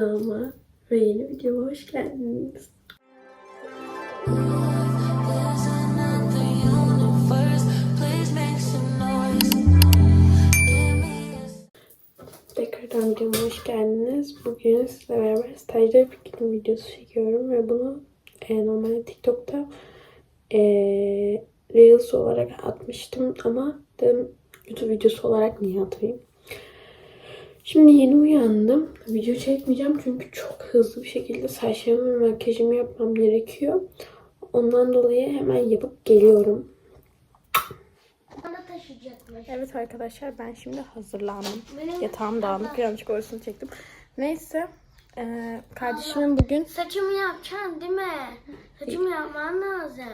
Kanalıma ve yeni videoma hoş geldiniz. Tekrardan videoma hoş geldiniz. Bugün sizle beraber stajda gün videosu çekiyorum ve bunu e, normalde TikTok'ta e, Reels olarak atmıştım ama dedim YouTube videosu olarak niye atayım? Şimdi yeni uyandım. Video çekmeyeceğim çünkü çok hızlı bir şekilde saçlarımı ve makyajımı yapmam gerekiyor. Ondan dolayı hemen yapıp geliyorum. Evet arkadaşlar ben şimdi hazırlandım. Yatağım dağınık birazcık orasını çektim. Neyse eee, kardeşimin bugün Saçımı yapacaksın değil mi? Saçımı yapman lazım.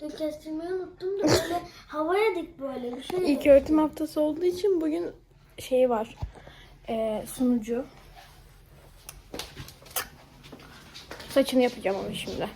Dün kestirmeyi unuttum da böyle havaya dik böyle bir şey. ilk öğretim haftası olduğu için bugün şey var. Eee, sunucu. Saçını yapacağım onu şimdi.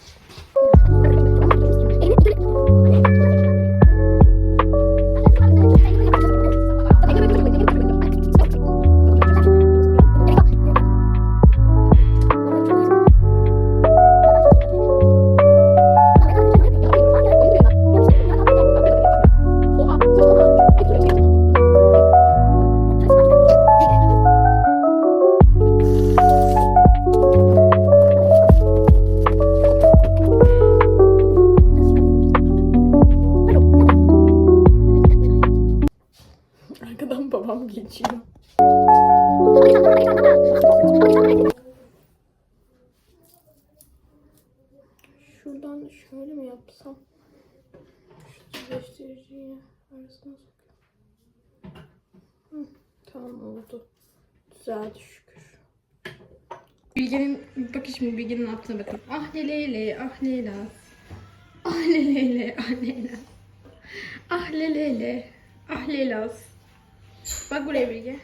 Geçiyor. Şuradan şöyle mi yapsam? Şu düzleştiriciyi arasına. Hı, tamam oldu. Güzeldi şükür. Bilge'nin bakın şimdi Bilge'nin yaptığına bakın. Ah lelele, ah Leyla. Ah lelele, ah Leyla. Ah lelele, ah Leylas. Bak buraya Bilge.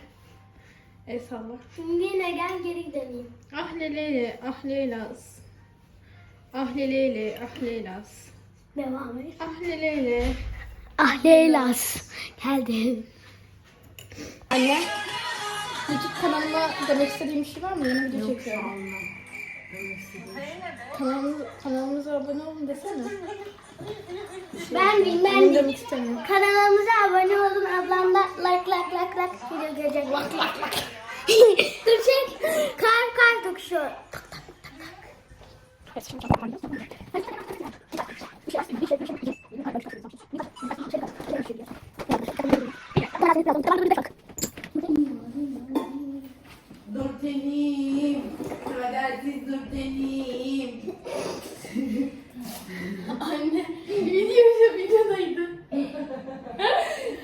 El salla. Şimdi yine gel geri gidelim. Ah lelele, ah Leylas. Ah lelele, ah Leylas. Devam et. Ah lelele. Ah Leylas. Geldim. Anne. YouTube kanalıma demek istediğim bir şey var mı? Yeni video çekiyorum. Kanalımız, kanalımıza abone olun desene. Ben Bunu bilmem. demek istemiyorum. Kanalımıza abone olun. Ablam da like like like like video gelecek. Like like like. Dur çek. Kalp kalp dokuşuyor. Nurtenim, kadersiz Nurtenim. Anne video videodaydı.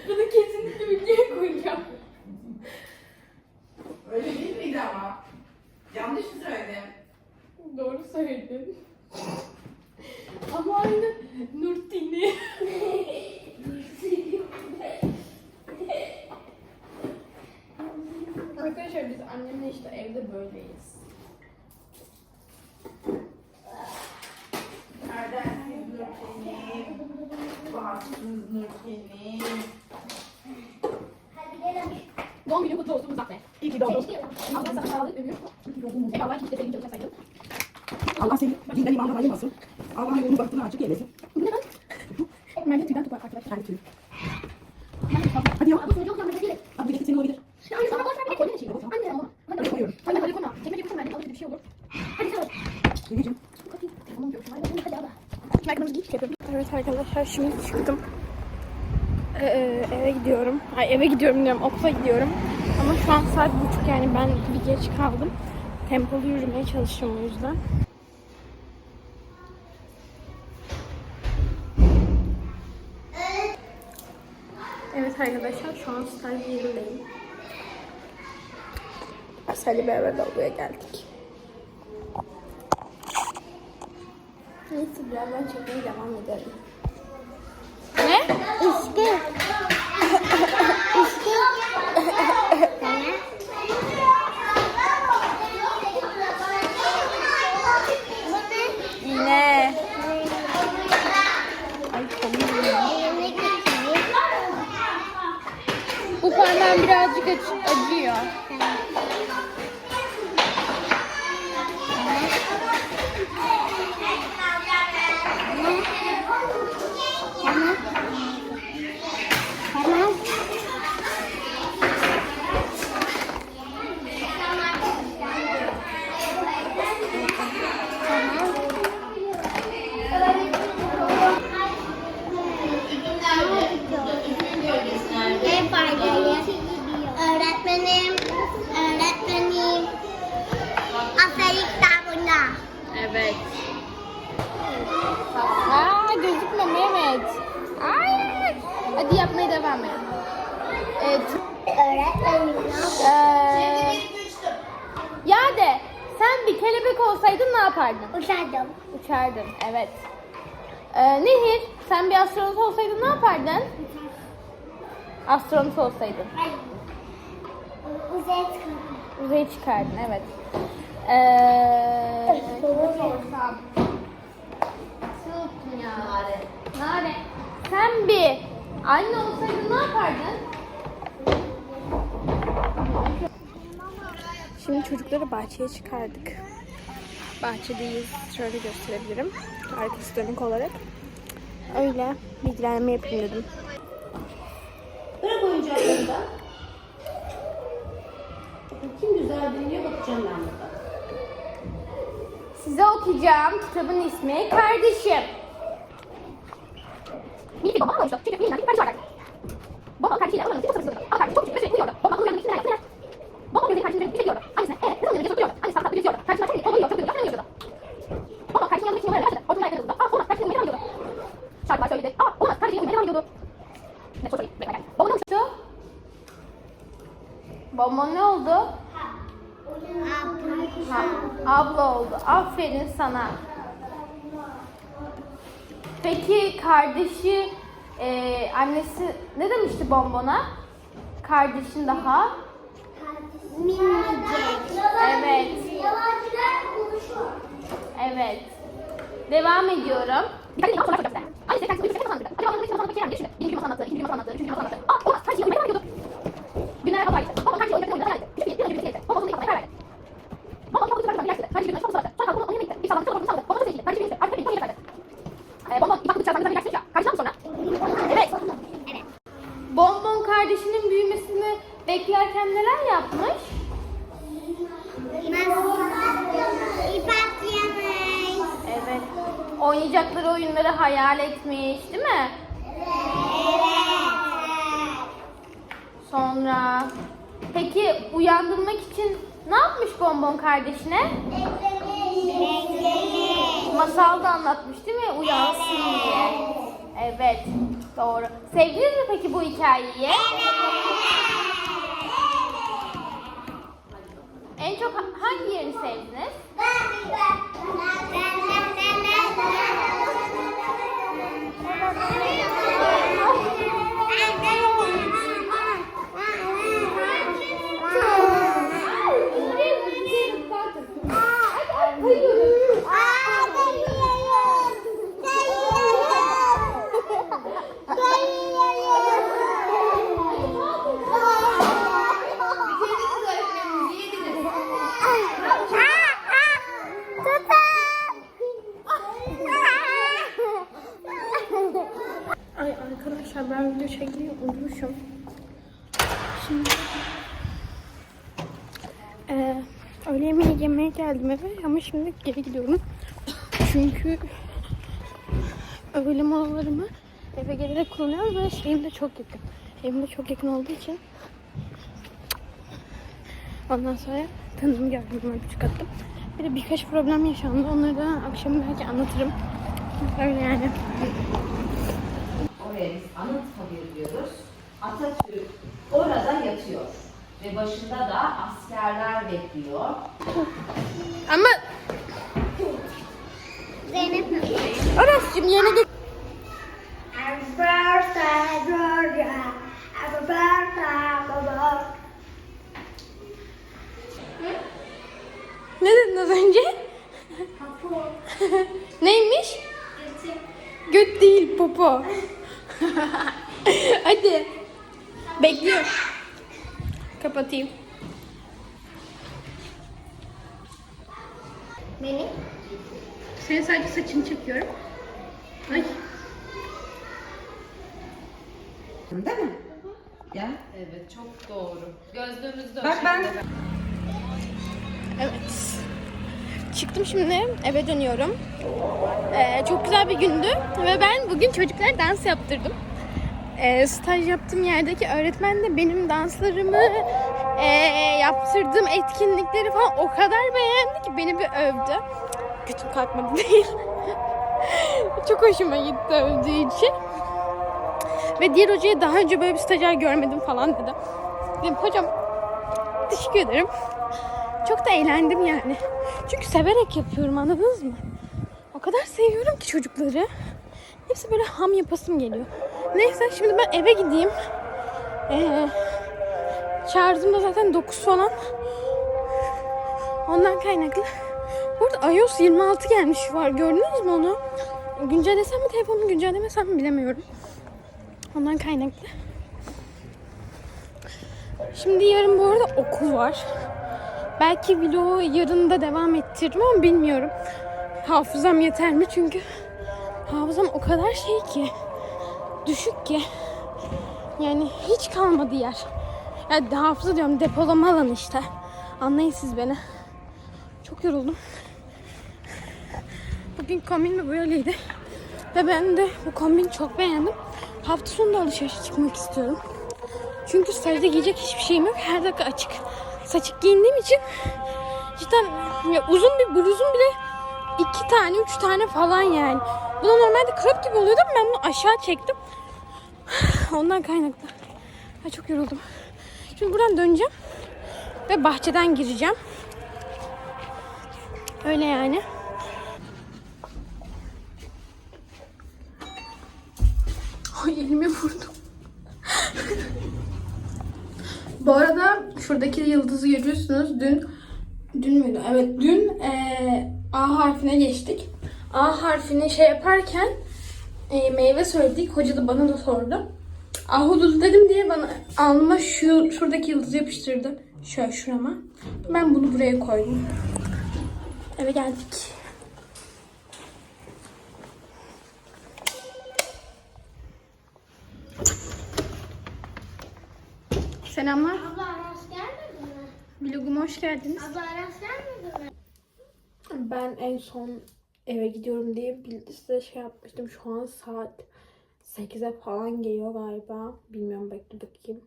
Bunu kesinlikle videoya koyacağım. Öyle değil miydi ama? Yanlış mı söyledim? Doğru söyledin. Ama aynı Nurtini. Arkadaşlar biz annemle işte evde böyleyiz. Hadi gelin. Doğum günü kutlu olsun Muzaffer. İyi ki doğdun. Allah sana sağlık ömür. Eyvallah hiç de seni çok sevdim. Allah seni dinden imandan ayırmasın. Allah yolunu baktığını açık eylesin. Ben de tüyden topar arkadaşlar. Hadi yok. Bu çocuk yanında değil. Abi bileti senin olabilir. Anne sana boş ver bir de Koyma içine. Anne ama. Hadi Hadi koyuyorum. Anne hadi koyma. Çekmece koyma. Ben alıp bir şey olur. Hadi sor. Geleceğim. Tamam görüşürüz. Hadi abla. Şimdi ayakkabımızı giyip şey yapıyorum. Evet arkadaşlar şimdi çıktım. Ee, eve gidiyorum. Ay eve gidiyorum diyorum okula gidiyorum. Ama şu an saat buçuk yani ben bir geç kaldım. Tempolu yürümeye çalışıyorum o yüzden. Evet arkadaşlar şu an staj yerindeyim. Asel'le beraber lavaboya geldik. Neyse birazdan çekmeye devam edelim. Ne? İşte. İşte. Ne? Ay komik. Bu parmağım birazcık acı- acıyor. Ee, ya de sen bir kelebek olsaydın ne yapardın? Uçardım. Uçardın. Evet. Ee, Nehir sen bir astronot olsaydın ne yapardın? Astronot olsaydın. Ay. Uzaya çıkardım. Uzaya çıkardın evet. Ee. Nare. Nare. Sen bir anne olsaydın ne yapardın? Şimdi çocukları bahçeye çıkardık. Bahçedeyiz. Şöyle gösterebilirim. Arkası dönük olarak. Öyle bilgilenme yapayım dedim. Bırak oyuncakları da. Kim güzel dinliyor bakacağım ben burada. Size okuyacağım kitabın ismi Kardeşim. Bir baba işte. Çünkü bir kardeş var. Baba kardeşiyle oranın bir sırası. Ama kardeş çok küçük ve sürekli uyuyordu. Baba uyandığı için neler neler. Baba gözleri kardeşinin üzerine diyordu. Annesine evet kızım gözleri diyordu. Annesi tatlı diyordu. Kardeşine çok iyi oluyor çok iyi. Yapmıyor Baba kardeşinin yanında için neler neler. Ortadan ayakta durdu. Aa olmaz kardeşinin uyumaya devam ediyordu. Şarkılar söyledi. Aa olmaz kardeşinin uyumaya devam ediyordu. Ne çok iyi. Bekle gel. Baba ne oldu? Baba ne oldu? Ha, abla oldu. Aferin sana. Peki kardeşi, e, annesi ne demişti bonbona? Kardeşin daha. Minicik. Evet. Yalancılar konuşuyor. Evet. Devam ediyorum. Uyuyor, sen bir şey anlattı, ikinci bir anlattı, üçüncü bir anlattı. Aa, olmaz, her şeyi uyumaya devam ediyordu. Günler hava gitti. Baba her şeyi uyumaya devam ediyordu. Hiçbir bir an önce bir şey Baba onu karar verdi. Baba onu okudu, verdi. Kardeşi bir çok sardı. Sonra kalktı, onu yemek yedi. Bir sabah sonra sardı. Baba da seçti. Kardeşi bir Artık bir yemek verdi. Ee, bonbon, bir baktık dışarıdan bir ya. Kardeşi sonra. Evet. Bonbon kardeşinin büyümesini beklerken neler yapmış? İp atlamış. Evet. Oynayacakları oyunları hayal etmiş, değil mi? Sonra peki uyandırmak için ne yapmış bonbon kardeşine? Masal da anlatmış değil mi? Uyansın diye. Evet. Doğru. Sevdiniz mi peki bu hikayeyi? En çok ha- hangi yerini sevdiniz? Unutmuşum. Şimdi eee öğle yemeği yemeye geldim eve ama şimdi geri gidiyorum. Çünkü öğle molalarımı eve gelerek kullanıyorum ve şeyim de çok yakın. Evim de çok yakın olduğu için ondan sonra tanıdığımı gördüm küçük attım. Bir de birkaç problem yaşandı. Onları da akşam belki anlatırım. Öyle yani. Oraya biz Anıtkabir diyoruz. Atatürk orada yatıyor. Ve başında da askerler bekliyor. Ama Zeynep. Happy birthday, baba. Ne dedin az önce? Neymiş? Göt değil popo. Hadi. Bekliyor. Kapatayım. Beni? Senin sadece saçını çekiyorum. Ay. Değil mi? Ya. Evet çok doğru. Gözlüğümüzde Bak ben... Evet. Çıktım şimdi eve dönüyorum. Ee, çok güzel bir gündü ve ben bugün çocuklara dans yaptırdım. Ee, staj yaptığım yerdeki öğretmen de benim danslarımı ee, yaptırdığım etkinlikleri falan o kadar beğendi ki beni bir övdü. Götüm kalkmadı değil. çok hoşuma gitti övdüğü için. Ve diğer hocaya daha önce böyle bir stajyer görmedim falan dedi. Dedim hocam teşekkür ederim. Çok da eğlendim yani. Çünkü severek yapıyorum anladınız mı? O kadar seviyorum ki çocukları. Hepsi böyle ham yapasım geliyor. Neyse şimdi ben eve gideyim. Ee, şarjım da zaten 9 falan. Ondan kaynaklı. Bu arada iOS 26 gelmiş var. Gördünüz mü onu? Güncellesem mi telefonu güncellemesem mi bilemiyorum. Ondan kaynaklı. Şimdi yarın bu arada okul var. Belki vlogu yarın da devam ettiririm ama bilmiyorum. Hafızam yeter mi? Çünkü hafızam o kadar şey ki düşük ki yani hiç kalmadı yer. Yani hafıza diyorum depolama alanı işte. Anlayın siz beni. Çok yoruldum. Bugün kombin de böyleydi. Ve ben de bu kombini çok beğendim. Hafta sonu da alışverişe çıkmak istiyorum. Çünkü stajda giyecek hiçbir şeyim yok. Her dakika açık. Saçık giyindiğim için cidden ya uzun bir bluzum bile iki tane, üç tane falan yani. Bu normalde crop gibi oluyordu ama ben bunu aşağı çektim. Ondan kaynaklı. Ay çok yoruldum. Şimdi buradan döneceğim. Ve bahçeden gireceğim. Öyle yani. Ay elime vurdum. Bu arada şuradaki yıldızı görüyorsunuz. Dün dün müydü? Evet dün eee, A harfine geçtik. A harfini şey yaparken eee, meyve söyledik. Hoca da bana da sordu. Ahudut dedim diye bana alnıma şu şuradaki yıldızı yapıştırdı. Şöyle şurama. Ben bunu buraya koydum. Eve geldik. Selamlar. Abla Aras gelmedi mi? Vloguma hoş geldiniz. Abla Aras gelmedi mi? Ben en son eve gidiyorum diye size şey yapmıştım. Şu an saat 8'e falan geliyor galiba. Bilmiyorum bekle bakayım.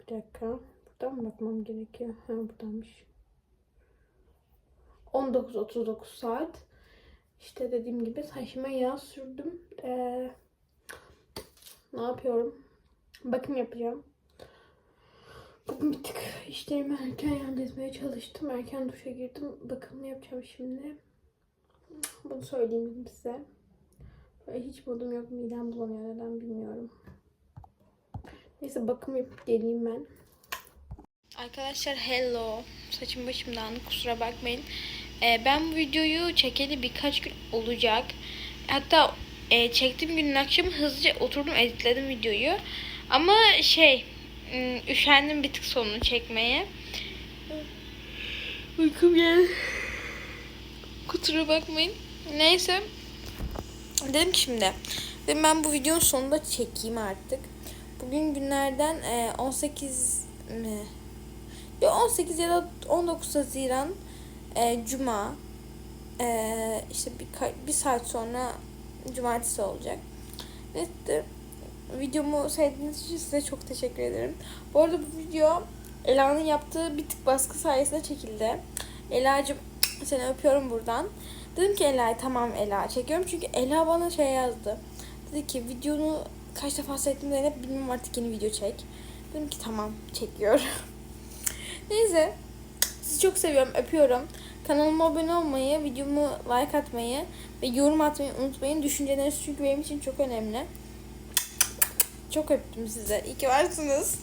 Bir dakika. Buradan mı bakmam gerekiyor? Ha buradanmış. 19.39 saat. İşte dediğim gibi saçıma yağ sürdüm. Ee, ne yapıyorum? Bakım yapacağım. Bir tık işlerimi erken halletmeye çalıştım. Erken duşa girdim. Bakımını yapacağım şimdi. Bunu söyleyeyim dedim size. Böyle hiç modum yok. Midem bulanıyor. Neden bilmiyorum. Neyse bakım yapıp geleyim ben. Arkadaşlar hello. Saçım başım dağınık kusura bakmayın. Ee, ben bu videoyu çekeli birkaç gün olacak. Hatta e, çektiğim günün akşamı hızlıca oturdum editledim videoyu. Ama şey üşendim bir tık sonunu çekmeye. Uykum geldi. Kusura bakmayın. Neyse. Dedim ki şimdi. Dedim ben bu videonun sonunda çekeyim artık. Bugün günlerden e, 18 mi? Ya 18 ya da 19 Haziran e, Cuma. E, işte bir, bir saat sonra Cumartesi olacak. Neyse videomu sevdiğiniz için size çok teşekkür ederim. Bu arada bu video Ela'nın yaptığı bir tık baskı sayesinde çekildi. Ela'cığım seni öpüyorum buradan. Dedim ki Ela tamam Ela çekiyorum çünkü Ela bana şey yazdı. Dedi ki videonu kaç defa seyrettim Zeynep bilmem artık yeni video çek. Dedim ki tamam çekiyorum. Neyse sizi çok seviyorum öpüyorum. Kanalıma abone olmayı, videomu like atmayı ve yorum atmayı unutmayın. Düşünceleriniz çünkü benim için çok önemli. Çok öptüm size. İyi ki varsınız.